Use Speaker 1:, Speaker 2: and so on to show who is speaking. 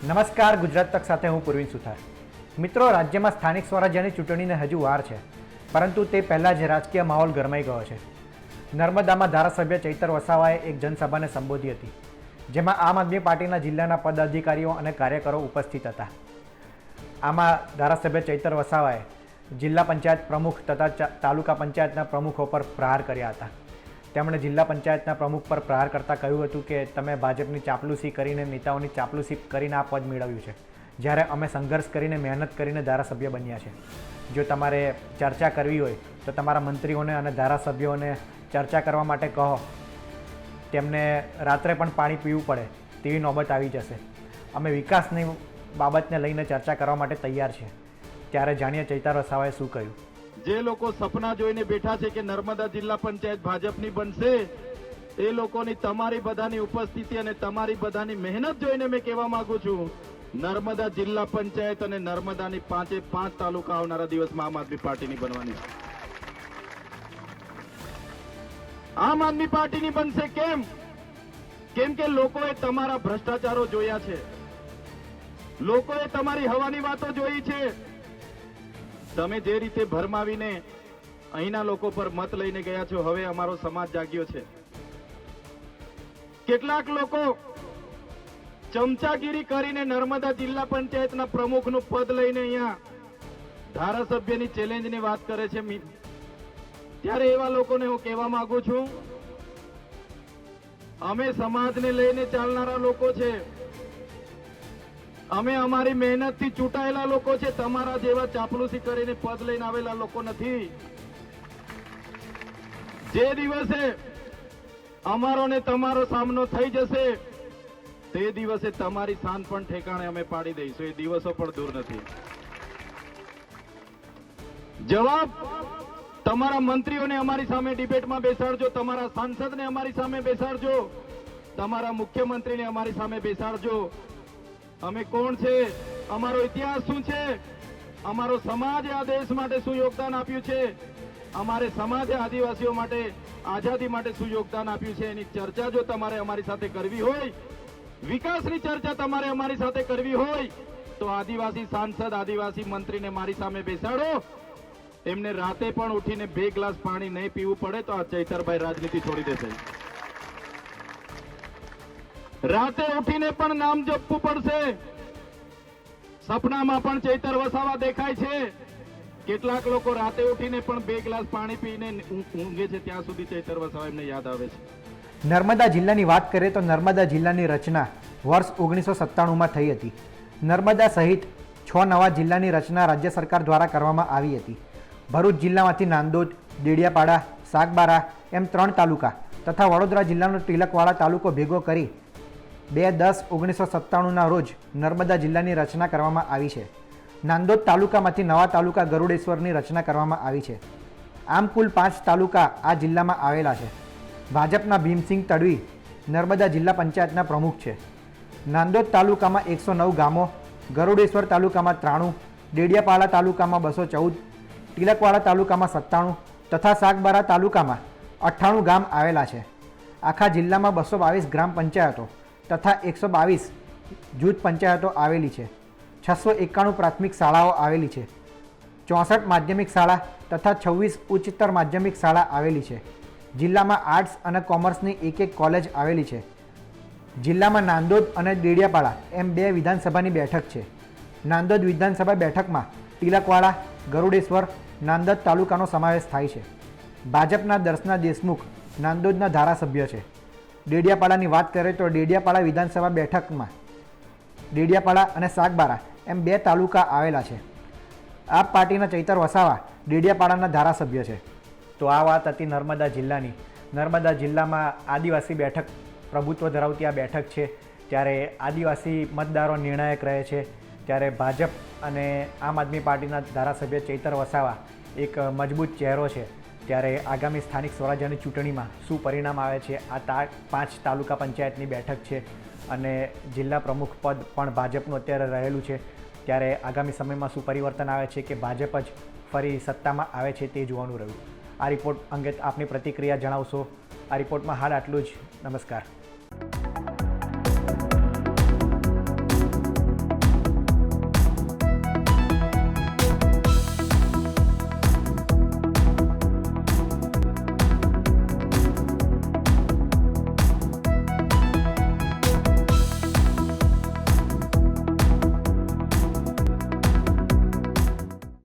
Speaker 1: નમસ્કાર, ગુજરાત તક સાથે હું પૂર્વિન સુથાર. મિત્રો, રાજ્યમાં સ્થાનિક સ્વરાજ્યની ચૂંટણીને હજુ વાર છે, પરંતુ તે પહેલાં જ રાજકીય માહોલ ગરમાઈ ગયો છે. નર્મદામાં ધારાસભ્ય ચૈતર વસાવાએ એક જનસભાને સંબોધી હતી, જેમાં આમ આદમી પાર્ટીના જિલ્લાના પદાધિકારીઓ અને કાર્યકરો ઉપસ્થિત હતા. આમાં ધારાસભ્ય ચૈતર વસાવાએ જિલ્લા પંચાયત પ્રમુખ તથા તાલુકા પંચાયતના પ્રમુખો પર પ્રહાર કર્યા હતા. તેમણે જિલ્લા પંચાયતના પ્રમુખ પર પ્રહાર કરતાં કહ્યું હતું કે તમે ભાજપની ચાપલુસી કરીને, નેતાઓની ચાપલુસી કરીને આ પદ મેળવ્યું છે. જ્યારે અમે સંઘર્ષ કરીને, મહેનત કરીને ધારાસભ્ય બન્યા છે. જો તમારે ચર્ચા કરવી હોય, તો તમારા મંત્રીઓને અને ધારાસભ્યોને ચર્ચા કરવા માટે કહો. તેમને રાત્રે પણ પાણી પીવું પડે, તેવી નોબત આવી જશે. અમે વિકાસની બાબતને લઈને ચર્ચા કરવા માટે તૈયાર છીએ. ત્યારે જાણીએ ચૈતા રસાવાએ શું કહ્યું.
Speaker 2: જે લોકો સપના જોઈને બેઠા છે કે નર્મદા જિલ્લા પંચાયત ભાજપની બનશે, એ લોકોની તમારી બધાની ઉપસ્થિતિ અને તમારી બધાની મહેનત જોઈને મેં કહેવા માંગુ છું, નર્મદા જિલ્લા પંચાયત અને નર્મદાની પાંચે પાંચ તાલુકા આવનારા દિવસમાં આમ આદમી પાર્ટીની બનવાની આમ આદમી પાર્ટીની બનશે કેમ? કેમ કે લોકોએ તમારા ભ્રષ્ટાચારો જોયા છે. લોકોએ તમારી હવાની વાતો જોઈ છે. તમે જે રીતે ભરમાવીને અહીંના લોકો પર મત લઈને ગયા છો, હવે અમારો સમાજ જાગ્યો છે. કેટલાક લોકો ચમચાગીરી કરીને નર્મદા જિલ્લા પંચાયતના પ્રમુખનું પદ લઈને અહીંયા ધારાસભ્યની ચેલેન્જની વાત કરે છે. ત્યારે એવા લોકોને હું કહેવા માંગુ છું, અમે સમાજને લઈને ચાલનારા લોકો છે. અમે અમારી મહેનતથી ચૂંટાયેલા લોકો છે. તમારા જેવા ચાપલુસી કરીને પદ લઈને આવેલા લોકો નથી. જે દિવસે અમારો ને તમારો સામનો થઈ જશે, તે દિવસે તમારી શાન પણ ઠેકાણે અમે પાડી દઈશું. એ દિવસો પણ દૂર નથી. જવાબ, તમારા મંત્રીઓને અમારી સામે ડિબેટમાં બેસાડજો. તમારા સાંસદને અમારી સામે બેસાડજો. તમારા મુખ્યમંત્રીને અમારી સામે બેસાડજો. અમે કોણ છે? અમારો ઇતિહાસ શું છે? અમારો સમાજે આ દેશ માટે શું યોગદાન આપ્યું છે? અમારે સમાજે આદિવાસીઓ માટે, આઝાદી માટે શું યોગદાન આપ્યું છે? એની ચર્ચા જો તમારે અમારી સાથે કરવી હોય, વિકાસની ચર્ચા તમારે અમારી સાથે કરવી હોય, તો આદિવાસી સાંસદ, આદિવાસી મંત્રીને મારી સામે બેસાડો. એમને રાતે પણ ઉઠીને બે ગ્લાસ પાણી નહીં પીવું પડે તો આ ચૈતરભાઈ રાજનીતિ છોડી દેશે. રાતે ઉઠીને પણ નામ જપવું પડશે. સપનામાં પણ ચૈતર વસાવા દેખાય છે. કેટલાક લોકો રાતે ઉઠીને પણ બે ગ્લાસ પાણી પીને ઊંઘે છે, ત્યાં સુધી ચૈતર વસાવા એમને યાદ આવે છે.
Speaker 1: નર્મદા જિલ્લાની વાત કરીએ તો નર્મદા જિલ્લાની રચના વર્ષ ઓગણીસો સત્તાણુંમાં થઈ હતી. નર્મદા સહિત છ નવા જિલ્લાની રચના રાજ્ય સરકાર દ્વારા કરવામાં આવી હતી. ભરૂચ જિલ્લામાંથી નાંદોદ દેડિયાપાડા સાગબારા એમ ત્રણ તાલુકા તથા વડોદરા જિલ્લાનો તિલકવાડા તાલુકો ભેગો કરી બે દસ ઓગણીસો સત્તાણુંના રોજ નર્મદા જિલ્લાની રચના કરવામાં આવી છે. નાંદોદ તાલુકામાંથી નવા તાલુકા ગરુડેશ્વરની રચના કરવામાં આવી છે. આમ કુલ પાંચ તાલુકા આ જિલ્લામાં આવેલા છે. ભાજપના ભીમસિંહ તડવી નર્મદા જિલ્લા પંચાયતના પ્રમુખ છે. નાંદોદ તાલુકામાં એકસો નવ ગામો, ગરુડેશ્વર તાલુકામાં ત્રાણું, ડેડિયાપાડા તાલુકામાં બસો ચૌદ, તિલકવાડા તાલુકામાં સત્તાણું તથા સાગબારા તાલુકામાં અઠ્ઠાણું ગામ આવેલા છે. આખા જિલ્લામાં બસો બાવીસ ગ્રામ પંચાયતો તથા એકસો બાવીસ જૂથ પંચાયતો આવેલી છે. છસો એકાણું પ્રાથમિક શાળાઓ આવેલી છે. ચોસઠ માધ્યમિક શાળા તથા છવ્વીસ ઉચ્ચતર માધ્યમિક શાળા આવેલી છે. જિલ્લામાં આર્ટ્સ અને કોમર્સની એક એક કોલેજ આવેલી છે. જિલ્લામાં નાંદોદ અને દેડિયાપાડા એમ બે વિધાનસભાની બેઠક છે. નાંદોદ વિધાનસભા બેઠકમાં તિલકવાડા, ગરુડેશ્વર, નાંદોદ તાલુકાનો સમાવેશ થાય છે. ભાજપના દર્શના દેશમુખ નાંદોદના ધારાસભ્ય છે. ડેડિયાપાડાની વાત કરીએ તો ડેડિયાપાડા વિધાનસભા બેઠકમાં ડેડિયાપાડા અને સાગબારા એમ બે તાલુકા આવેલા છે. આ પાર્ટીના ચૈતર વસાવા ડેડિયાપાડાના ધારાસભ્ય છે. તો આ વાત હતી નર્મદા જિલ્લાની. નર્મદા જિલ્લામાં આદિવાસી બેઠક પ્રભુત્વ ધરાવતી આ બેઠક છે. ત્યારે આદિવાસી મતદારો નિર્ણાયક રહે છે. ત્યારે ભાજપ અને આમ આદમી પાર્ટીના ધારાસભ્ય ચૈતર વસાવા એક મજબૂત ચહેરો છે. ત્યારે આગામી સ્થાનિક સ્વરાજ્યની ચૂંટણીમાં શું પરિણામ આવે છે? આ તા, પાંચ તાલુકા પંચાયતની બેઠક છે અને જિલ્લા પ્રમુખ પદ પણ ભાજપનું અત્યારે રહેલું છે. ત્યારે આગામી સમયમાં શું પરિવર્તન આવે છે કે ભાજપ જ ફરી સત્તામાં આવે છે તે જોવાનું રહ્યું. આ રિપોર્ટ અંગે આપની પ્રતિક્રિયા જણાવશો. આ રિપોર્ટમાં હાલ આટલું જ. નમસ્કાર.